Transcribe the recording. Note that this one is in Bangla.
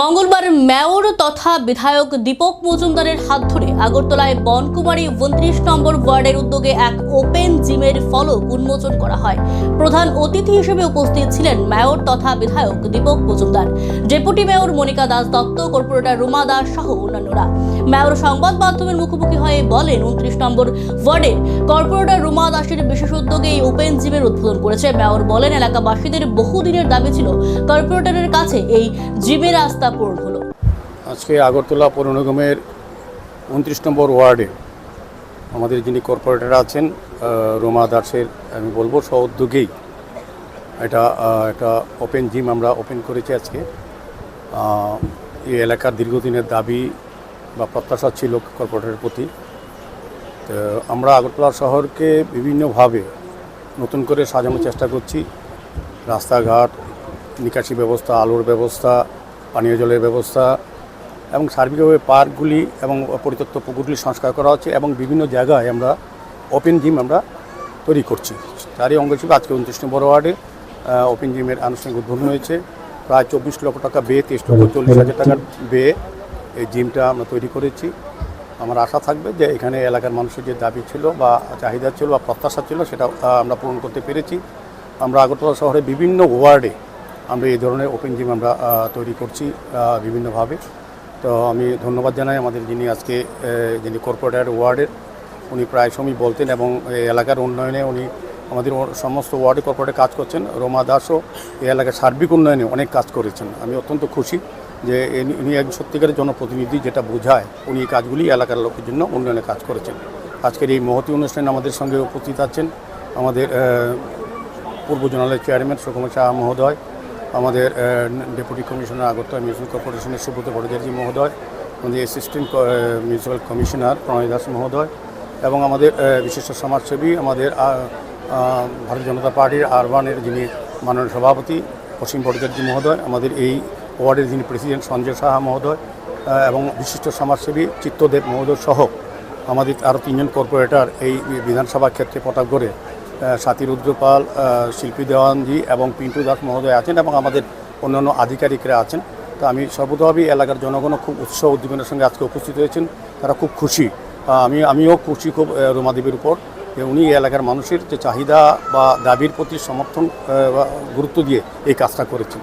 মঙ্গলবার মেয়র তথা বিধায়ক দীপক মজুমদারের হাত ধরে আগরতলায় বনকুমারী উনত্রিশ নম্বর ওয়ার্ডের উদ্যোগে এক ওপেন জিমের ফলক উন্মোচন করা হয়। প্রধান অতিথি হিসেবে উপস্থিত ছিলেন মেয়র তথা বিধায়ক Dipak Majumdar, deputy mayor Monika Das Dutta, corporator Ruma Das সহ অন্যান্যরা। মেয়র সংবাদ মাধ্যমের মুখোমুখি হয়ে বলেন, উনত্রিশ নম্বর ওয়ার্ডের কর্পোরেটর রুমা দাসের বিশেষ উদ্যোগে এই ওপেন জিমের উদ্বোধন করেছে। মেয়র বলেন, এলাকাবাসীদের বহুদিনের দাবি ছিল, কর্পোরেটরের কাছে এই জিমের হলো। আজকে আগরতলা পৌর নিগমের উনত্রিশ নম্বর ওয়ার্ডে আমাদের যিনি কর্পোরেটর আছেন রোমা দাসের, আমি বলব সহ উদ্যোগেই এটা একটা ওপেন জিম আমরা ওপেন করেছি আজকে। এই এলাকার দীর্ঘদিনের দাবি বা প্রত্যাশা ছিল কর্পোরেটরের প্রতি। আমরা আগরতলা শহরকে বিভিন্নভাবে নতুন করে সাজানোর চেষ্টা করছি। রাস্তাঘাট, নিকাশি ব্যবস্থা, আলোর ব্যবস্থা পানীয় জলের ব্যবস্থা এবং সার্বিকভাবে পার্কগুলি এবং পরিত্যক্ত পুকুরগুলি সংস্কার করা হচ্ছে এবং বিভিন্ন জায়গায় আমরা ওপেন জিম আমরা তৈরি করছি। তারই অঙ্গ হিসেবে আজকে উনত্রিশ নম্বর ওয়ার্ডে ওপেন জিমের আনুষ্ঠানিক উদ্বোধন হয়েছে। প্রায় চব্বিশ লক্ষ টাকা ব্যয়ে, তেইশ লক্ষ চল্লিশ হাজার টাকার ব্যয়ে এই জিমটা আমরা তৈরি করেছি। আমার আশা থাকবে যে এখানে এলাকার মানুষের যে দাবি ছিল বা চাহিদা ছিল বা প্রত্যাশা ছিল সেটা আমরা পূরণ করতে পেরেছি। আমরা আগরতলা শহরে বিভিন্ন ওয়ার্ডে আমরা এই ধরনের ওপেন জিম আমরা তৈরি করছি বিভিন্নভাবে। তো আমি ধন্যবাদ জানাই আমাদের যিনি আজকে যিনি কর্পোরেটার ওয়ার্ডের উনি প্রায় সময় বলতেন এবং এলাকার উন্নয়নে উনি আমাদের সমস্ত ওয়ার্ডে কর্পোরেটে কাজ করছেন। রোমা দাসও এই এলাকার সার্বিক উন্নয়নে অনেক কাজ করেছেন। আমি অত্যন্ত খুশি যে উনি একজন সত্যিকারের জনপ্রতিনিধি যেটা বোঝায়, উনি এই কাজগুলি এলাকার লোকের জন্য উন্নয়নে কাজ করেছেন। আজকের এই মহতি অনুষ্ঠানে আমাদের সঙ্গে উপস্থিত আছেন আমাদের পূর্ব জোনালের চেয়ারম্যান সুকুমার শাহ মহোদয় আমাদের ডেপুটি কমিশনার আগরতলা মিউনিসিপ্যাল কর্পোরেশনের সুব্রত ভট্টাচার্য মহোদয়, আমাদের assistant municipal commissioner Pranay Das মহোদয় এবং আমাদের বিশিষ্ট সমাজসেবী আমাদের ভারতীয় জনতা পার্টির আরবানের যিনি মাননীয় সভাপতি অসীম ভট্টাচার্য মহোদয়, আমাদের এই ওয়ার্ডের যিনি প্রেসিডেন্ট সঞ্জয় সাহা মহোদয় এবং বিশিষ্ট সমাজসেবী চিত্তদেব মহোদয় সহ আমাদের আরও তিনজন কর্পোরেটর এই বিধানসভা ক্ষেত্রে পটাকগড়ে সাথী রুদ্রপাল শিল্পী দেওয়ানজি এবং পিন্টু দাস মহোদয় আছেন এবং আমাদের অন্যান্য আধিকারিকরা আছেন। তো আমি সর্বদাভাবেই এলাকার জনগণও খুব উৎসাহ উদ্দীপনার সঙ্গে আজকে উপস্থিত হয়েছেন। তারা খুব খুশি। আমি, আমিও খুশি খুব রোমাদেবীর উপর যে উনি এলাকার মানুষের যে চাহিদা বা দাবির প্রতি সমর্থন গুরুত্ব দিয়ে এই কাজটা করেছেন।